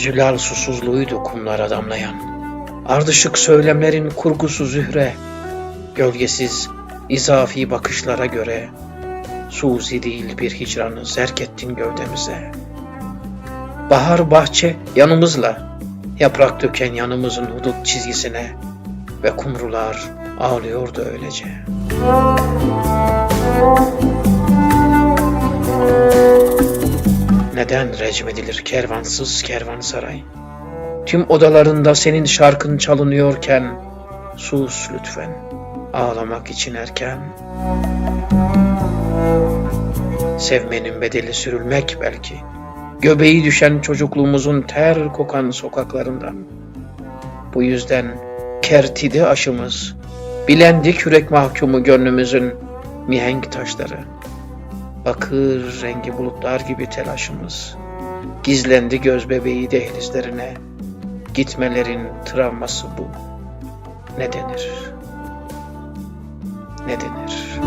Zülal susuzluğuydu kumlara damlayan. Ardışık söylemlerin kurgusu zühre, gölgesiz izafi bakışlara göre, suzi değil bir hicranı zerk ettin gövdemize. Bahar bahçe yanımızla, yaprak döken yanımızın hudut çizgisine ve kumrular ağlıyordu öylece. Neden recmedilir kervansız kervansaray? Tüm odalarında senin şarkın çalınıyorken sus lütfen ağlamak için erken. Sevmenin bedeli sürülmek belki. Göbeği düşen çocukluğumuzun ter kokan sokaklarından. Bu yüzden kertidi aşımız, bilendik yürek mahkumu gönlümüzün mihenk taşları. Bakır rengi bulutlar gibi telaşımız. Gizlendi göz bebeği dehlizlerine. Gitmelerin travması bu. Ne denir? Ne denir?